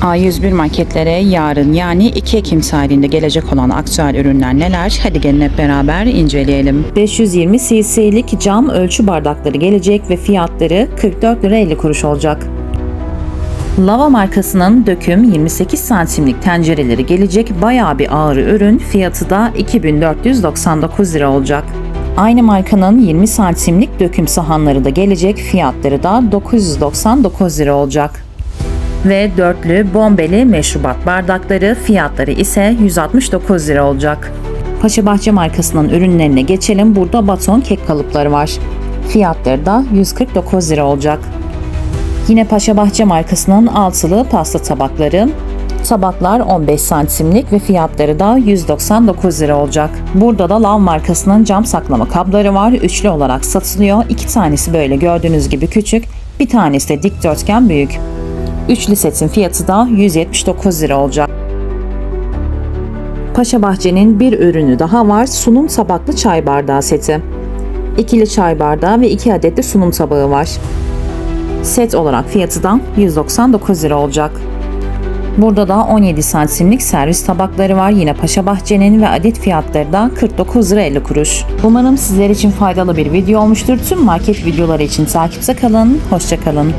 A101 marketlere yarın yani 2 Ekim tarihinde gelecek olan aktüel ürünler neler? Hadi gelin hep beraber inceleyelim. 520 cc'lik cam ölçü bardakları gelecek ve fiyatları 44 lira 50 kuruş olacak. Lava markasının döküm 28 santimlik tencereleri gelecek bayağı bir ağır ürün fiyatı da 2499 lira olacak. Aynı markanın 20 santimlik döküm sahanları da gelecek fiyatları da 999 lira olacak. Ve dörtlü bombeli meşrubat bardakları fiyatları ise 169 lira olacak. Paşabahçe markasının ürünlerine geçelim. Burada baton kek kalıpları var. Fiyatları da 149 lira olacak. Yine Paşabahçe markasının altılı pasta tabakları. Tabaklar 15 santimlik ve fiyatları da 199 lira olacak. Burada da Lav markasının cam saklama kabları var. Üçlü olarak satılıyor. İki tanesi böyle gördüğünüz gibi küçük. Bir tanesi de dikdörtgen büyük. Üçlü setin fiyatı da 179 lira olacak. Paşa Bahçe'nin bir ürünü daha var. Sunum tabaklı çay bardağı seti. İkili çay bardağı ve iki adet de sunum tabağı var. Set olarak fiyatı da 199 lira olacak. Burada da 17 santimlik servis tabakları var. Yine Paşa Bahçe'nin ve adet fiyatları da 49 lira 50 kuruş. Umarım sizler için faydalı bir video olmuştur. Tüm market videoları için takipte kalın. Hoşça kalın.